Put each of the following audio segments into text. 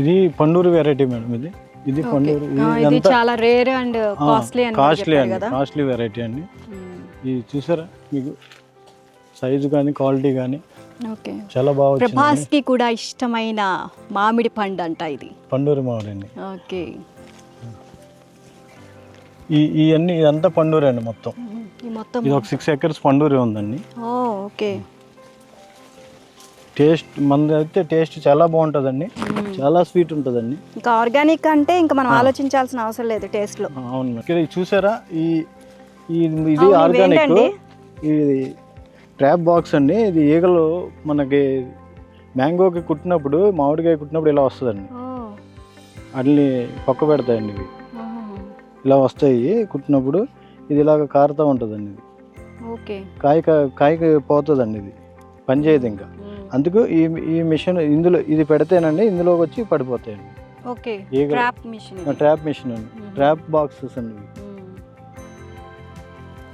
ఇది Panduru variety madam ఇది. ఇది పండూరు. ఇది చాలా రేర్ అండ్ కాస్ట్లీ కాస్ట్లీ అండి కాస్ట్లీ వెరైటీ అండి. మ్మ్. ఇది చూసారా? మీకు సైజు కానీ క్వాలిటీ కానీ ఓకే. చాలా బాగా ప్రభాస్కి కూడా ఇష్టమైన మామిడి పండు అంట ఇది. పండూరు మామిడండి ఓకే. ఈ ఇవన్నీ ఇదంతా పండూరే అండి మొత్తం. ఇది ఒక సిక్స్ ఎకర్స్ పండూరే ఉందండి. ఓకే. టేస్ట్ మనది అయితే టేస్ట్ చాలా బాగుంటుందండి. చాలా స్వీట్ ఉంటుందండి. ఇంకా ఆర్గానిక్ అంటే ఇంకా మనం ఆలోచించాల్సిన అవసరం లేదు టేస్ట్లో. అవును. ఇక్కడ ఇది చూసారా? ఈ ఈ- ఇది అవును, ఆర్గానిక్. ఇవేంటండి? ఇది ట్రాప్ బాక్స్ అండి. ఇది ఈగలు మనకి మ్యాంగోకి కుట్టినప్పుడు మామిడికాయ కుట్టినప్పుడు ఇలా వస్తుందండి. ఓ. వాటిని పక్క పెడతాయండి ఇవి. ఆహా. ఇలా వస్తాయి కుట్టినప్పుడు. ఇది ఇలాగ కారుతూ ఉంటుందండి ఇది. ఓకే. కాయ కా- కాయకి పోతుందండి ఇది. పని చేయదు ఇంకా. అందుకు ఈ ఈ మిషన్ ఇందులో ఇది పెడితేనండి ఇందులోకి వచ్చి పడిపోతాయండి okay trap machine. Trap machine అండి. ట్రాప్ బాక్సెస్ అండి.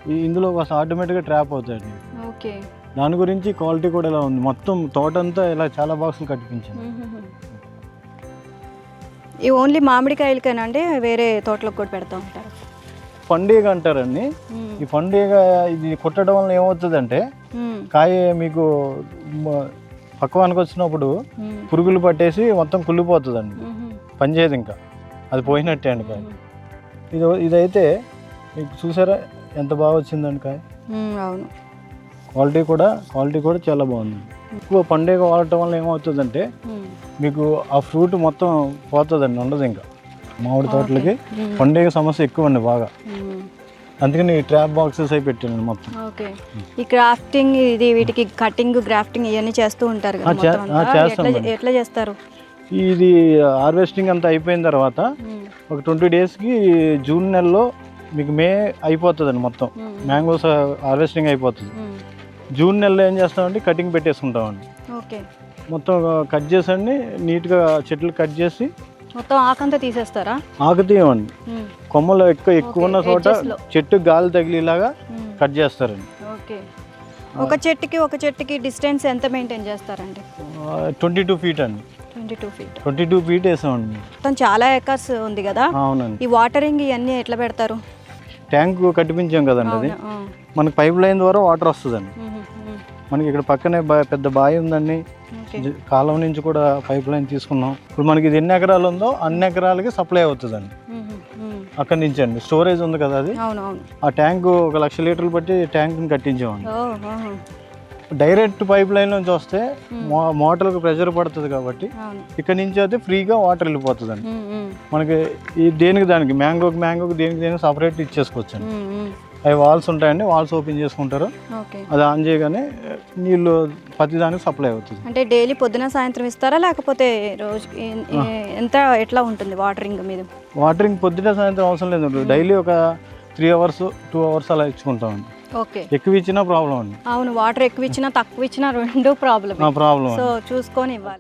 ఈ ఇందులో ఆటోమేటిక్గా ట్రాప్ అవుతాయండి ఓకే దాని గురించి క్వాలిటీ కూడా ఇలా ఉంది మొత్తం తోటంతా ఇలా చాలా బాక్సులు కట్టించాను మ్మ్. ఈ ఓన్లీ మామిడికాయలకేనా అండి వేరే తోటలకు కూడా పెడతా ఉంటారు పండుగ అంటారండి. ఈ పండుగ ఇది కుట్టడం వల్ల ఏమవుతుందంటే. కాయ మీకు పక్వానికి వచ్చినప్పుడు. పురుగులు పట్టేసి మొత్తం కుళ్ళిపోతుందండి మ్మ్. పని చేయదు ఇంకా అది పోయినట్టే అండి కాయ. ఇది ఇదైతే మీకు చూసారా ఎంత బాగా వచ్చిందండి కాయ. అవును క్వాలిటీ కూడా క్వాలిటీ కూడా చాలా బాగుంది ఎక్కువ పండుగ వాడటం వల్ల ఏమవుతుందంటే. మీకు ఆ ఫ్రూట్ మొత్తం పోతుందండి ఉండదు ఇంకా మామిడి తోటలకి. పండుగ సమస్య ఎక్కువ అండి బాగా. అందుకని ఈ ట్రాప్ బాక్సెస్ అయి పెట్టాను మొత్తం ఓకే ఈ క్రాఫ్టింగ్ ఇది వీటికి కటింగ్ గ్రాఫ్టింగ్ ఇవన్నీ చేస్తూ ఉంటారు కదా మొత్తం ఆ, అంతా. చేస్తాం ఎట్లా చేస్తారు ఇది హార్వెస్టింగ్ అంతా అయిపోయిన తర్వాత. ఒక ట్వంటీ డేస్కి జూన్ నెలలో మీకు మే అయిపోతుందండి మొత్తం మ్మ్. మ్యాంగోస్ హార్వెస్టింగ్ అయిపోతుంది మ్మ్. జూన్ నెలలో ఏం చేస్తామంటే కటింగ్ పెట్టేసుకుంటామండి ఓకే మొత్తం కట్ చేసండి నీట్గా చెట్లు కట్ చేసి మొత్తం ఆకంతా తీసేస్తారా? ఆకు తీయమండి. మ్మ్. కొమ్మలు ఎక్కువ ఎక్కువ ఉన్న చోట. చెట్టు గాలి తగిలేలాగా. కట్ చేస్తారండి. ఓకే. ఒక చెట్టుకి ఒక చెట్టుకి డిస్టెన్స్ ఎంత మెయింటైన్ చేస్తారండి? ట్వంటీ టూ ఫీట్ అండి. Twenty two feet. Twenty two feet వేసామండి. మొత్తం చాలా ఎకర్స్ ఉంది కదా? అవునండి. ఈ వాటరింగ్ ఇవన్నీ ఎట్లా పెడతారు? ట్యాంక్ కట్టిపించాం కదండి అది. మనకి పైప్ లైన్ ద్వారా వాటర్ వస్తుందండి. మనకి ఇక్కడ పక్కనే పెద్ద బావి ఉందండి. కాలువ నుంచి కూడా పైప్ లైన్ తీసుకున్నాం ఇప్పుడు మనకి ఇది ఎన్ని ఎకరాలు ఉందో అన్ని ఎకరాలకి సప్లై అవుతుందండి. అక్కడి నుంచి అండి స్టోరేజ్ ఉంది కదా అది ఆ ట్యాంక్ ఒక లక్ష లీటర్లు బట్టి ట్యాంక్ని కట్టించామండి ఆహా. డైరెక్ట్ పైప్ లైన్ నుంచి వస్తే మో మోటార్కి ప్రెషర్ పడుతుంది కాబట్టి ఇక్కడ నుంచి అయితే ఫ్రీగా వాటర్ వెళ్ళిపోతుందండి మ్మ్. మ్మ్. మనకి ఈ దేనికి దానికి మ్యాంగోకి మ్యాంగోకి దేనికి దేనికి సపరేట్ ఇచ్చేసుకోవచ్చండి మ్మ్. అవి వాల్స్ ఉంటాయండి వాల్స్ ఓపెన్ చేసుకుంటారు. అది ఆన్ చేయగానే నీళ్ళు ప్రతి దానికి సప్లై అవుతుంది. అంటే డైలీ పొద్దున సాయంత్రం ఇస్తారా లేకపోతే రోజు ఎంత ఎట్లా ఉంటుంది వాటరింగ్ మీద? వాటరింగ్ పొద్దున సాయంత్రం అవసరం లేదు. డైలీ ఒక త్రీ అవర్స్ టూ అవర్స్ అలా ఇచ్చుకుంటామండి. ఓకే. ఎక్కువ ఇచ్చినా ప్రాబ్లం అండి. అవును వాటర్ ఎక్కువ ఇచ్చినా తక్కువ ఇచ్చినా రెండు ప్రాబ్లమ్ నా ప్రాబ్లం సో చూసుకొని ఇవ్వాలి.